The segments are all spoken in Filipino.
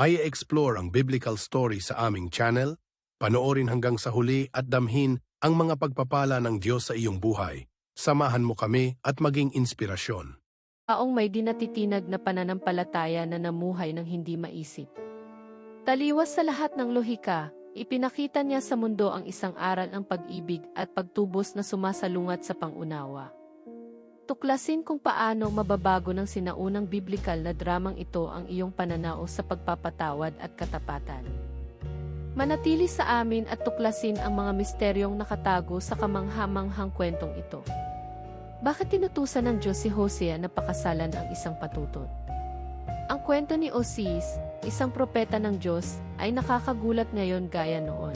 ay explore ang biblical story sa aming channel, panoorin hanggang sa huli at damhin ang mga pagpapala ng Diyos sa iyong buhay. Samahan mo kami at maging inspirasyon. Taong may dinatitinag na pananampalataya na namuhay ng hindi maisip. Taliwas sa lahat ng lohika, ipinakita niya sa mundo ang isang aral ng pag-ibig at pagtubos na sumasalungat sa pangunawa. Tuklasin kung paano mababago ng sinaunang biblikal na dramang ito ang iyong pananaw sa pagpapatawad at katapatan. Manatili sa amin at tuklasin ang mga misteryong nakatago sa kamanghamanghang kwentong ito. Bakit tinutusan ng Diyos si Hosea na pakasalan ang isang patutot? Ang kwento ni Osis, isang propeta ng Diyos, ay nakakagulat ngayon gaya noon.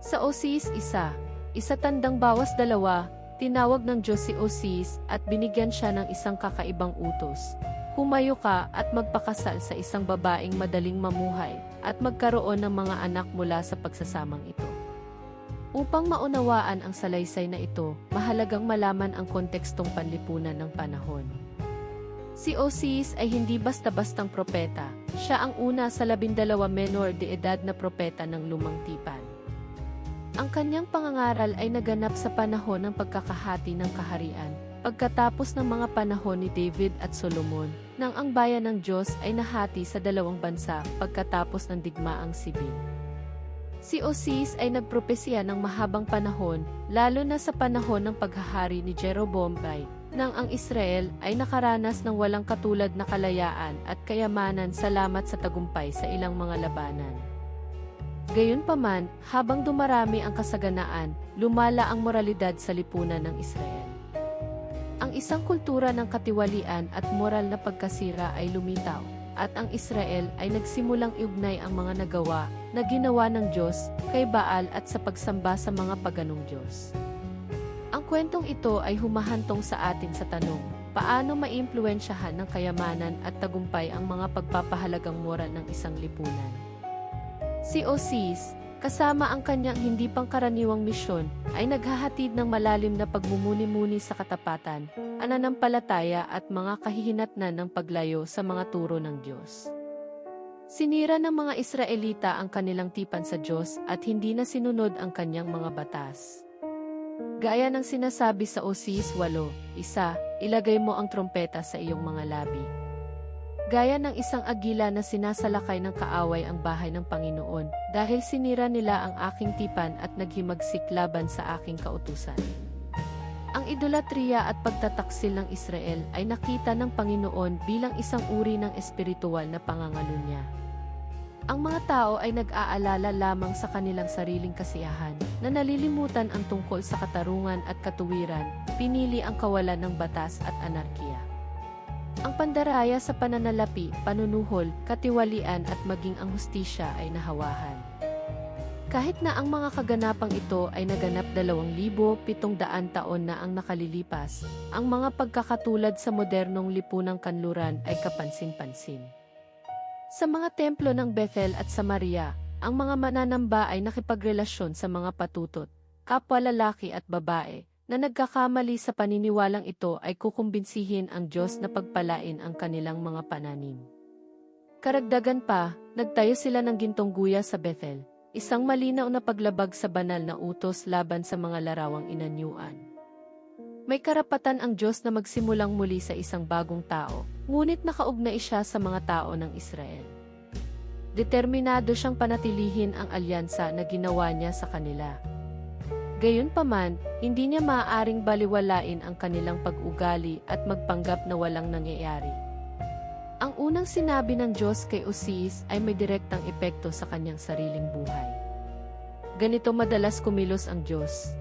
Sa Osis isa, isa tandang bawas dalawa, tinawag ng Diyos si Osis at binigyan siya ng isang kakaibang utos. Humayo ka at magpakasal sa isang babaeng madaling mamuhay at magkaroon ng mga anak mula sa pagsasamang ito. Upang maunawaan ang salaysay na ito, mahalagang malaman ang kontekstong panlipunan ng panahon. Si Osis ay hindi basta-bastang propeta, siya ang una sa labindalawa menor de edad na propeta ng lumang tipan. Ang kanyang pangangaral ay naganap sa panahon ng pagkakahati ng kaharian, pagkatapos ng mga panahon ni David at Solomon, nang ang bayan ng Diyos ay nahati sa dalawang bansa pagkatapos ng digmaang sibil. Si Osis ay nagpropesya ng mahabang panahon, lalo na sa panahon ng paghahari ni Jeroboam ay, nang ang Israel ay nakaranas ng walang katulad na kalayaan at kayamanan salamat sa tagumpay sa ilang mga labanan. Gayunpaman, habang dumarami ang kasaganaan, lumala ang moralidad sa lipunan ng Israel. Ang isang kultura ng katiwalian at moral na pagkasira ay lumitaw, at ang Israel ay nagsimulang iugnay ang mga nagawa na ginawa ng Diyos kay Baal at sa pagsamba sa mga paganong Diyos. Ang kwentong ito ay humahantong sa atin sa tanong, paano maimpluensyahan ng kayamanan at tagumpay ang mga pagpapahalagang moral ng isang lipunan. Si Osis, kasama ang kanyang hindi pangkaraniwang misyon, ay naghahatid ng malalim na pagmumuni-muni sa katapatan, ananampalataya at mga kahihinatnan ng paglayo sa mga turo ng Diyos. Sinira ng mga Israelita ang kanilang tipan sa Diyos at hindi na sinunod ang kanyang mga batas. Gaya ng sinasabi sa Osis 8, isa, ilagay mo ang trompeta sa iyong mga labi. Gaya ng isang agila na sinasalakay ng kaaway ang bahay ng Panginoon, dahil sinira nila ang aking tipan at naghimagsik laban sa aking kautusan. Ang idolatriya at pagtataksil ng Israel ay nakita ng Panginoon bilang isang uri ng espiritual na pangangalunya. Ang mga tao ay nag-aalala lamang sa kanilang sariling kasiyahan, na nalilimutan ang tungkol sa katarungan at katuwiran, pinili ang kawalan ng batas at anarkiya. Ang pandaraya sa pananalapi, panunuhol, katiwalian at maging ang hustisya ay nahawahan. Kahit na ang mga kaganapang ito ay naganap 2,700 taon na ang nakalilipas, ang mga pagkakatulad sa modernong lipunang kanluran ay kapansin-pansin. Sa mga templo ng Bethel at Samaria, ang mga mananamba ay nakipagrelasyon sa mga patutot, kapwa lalaki at babae, na nagkakamali sa paniniwalang ito ay kukumbinsihin ang Diyos na pagpalain ang kanilang mga pananim. Karagdagan pa, nagtayo sila ng gintong guya sa Bethel, isang malinaw na paglabag sa banal na utos laban sa mga larawang inanyuan. May karapatan ang Diyos na magsimulang muli sa isang bagong tao, ngunit nakaugnay siya sa mga tao ng Israel. Determinado siyang panatilihin ang alyansa na ginawa niya sa kanila. Gayunpaman, hindi niya maaaring baliwalain ang kanilang pag-ugali at magpanggap na walang nangyayari. Ang unang sinabi ng Diyos kay Usis ay may direktang epekto sa kanyang sariling buhay. Ganito madalas kumilos ang Diyos.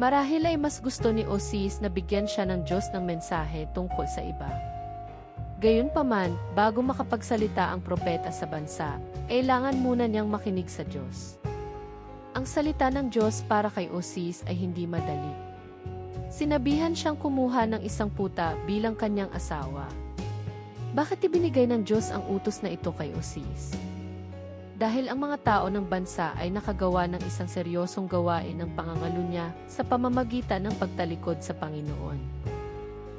Marahil ay mas gusto ni Usis na bigyan siya ng Diyos ng mensahe tungkol sa iba. Gayunpaman, bago makapagsalita ang propeta sa bansa, kailangan muna niyang makinig sa Diyos. Ang salita ng Diyos para kay Osis ay hindi madali. Sinabihan siyang kumuha ng isang puta bilang kanyang asawa. Bakit ibinigay ng Diyos ang utos na ito kay Osis? Dahil ang mga tao ng bansa ay nakagawa ng isang seryosong gawain ng pangangalunya sa pamamagitan ng pagtalikod sa Panginoon.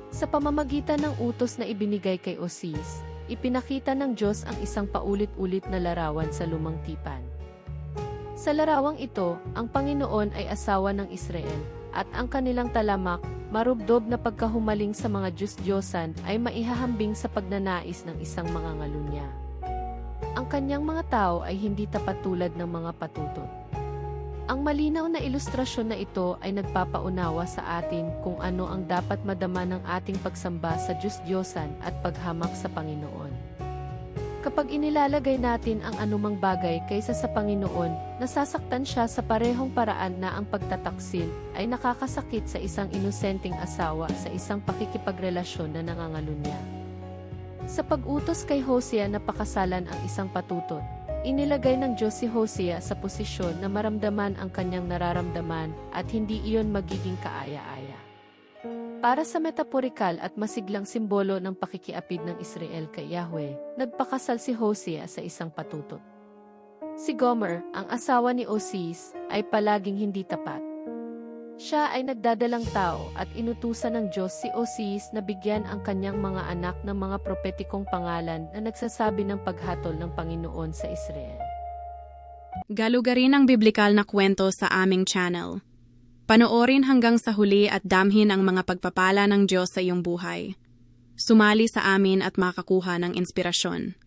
Sa pamamagitan ng utos na ibinigay kay Osis, ipinakita ng Diyos ang isang paulit-ulit na larawan sa lumang tipan. Sa larawang ito, ang Panginoon ay asawa ng Israel, at ang kanilang talamak, marubdob na pagkahumaling sa mga Diyos-Diyosan ay maihahambing sa pagnanais ng isang mga ngalunya. Ang kanyang mga tao ay hindi tapat tulad ng mga patutot. Ang malinaw na ilustrasyon na ito ay nagpapaunawa sa atin kung ano ang dapat madama ng ating pagsamba sa Diyos-Diyosan at paghamak sa Panginoon. Kapag inilalagay natin ang anumang bagay kaysa sa Panginoon, nasasaktan siya sa parehong paraan na ang pagtataksil ay nakakasakit sa isang inosenteng asawa sa isang pakikipagrelasyon na nangangalunya. Sa pag-utos kay Hosea na pakasalan ang isang patutot, inilagay ng Diyos si Hosea sa posisyon na maramdaman ang kanyang nararamdaman at hindi iyon magiging kaaya-aya. Para sa metaporikal at masiglang simbolo ng pakikiapid ng Israel kay Yahweh, nagpakasal si Hosea sa isang patutot. Si Gomer, ang asawa ni Osis, ay palaging hindi tapat. Siya ay nagdadalang tao at inutusan ng Diyos si Osis na bigyan ang kanyang mga anak ng mga propetikong pangalan na nagsasabi ng paghatol ng Panginoon sa Israel. Galugarin ang biblikal na kwento sa aming channel. Panoorin hanggang sa huli at damhin ang mga pagpapala ng Diyos sa iyong buhay. Sumali sa amin at makakuha ng inspirasyon.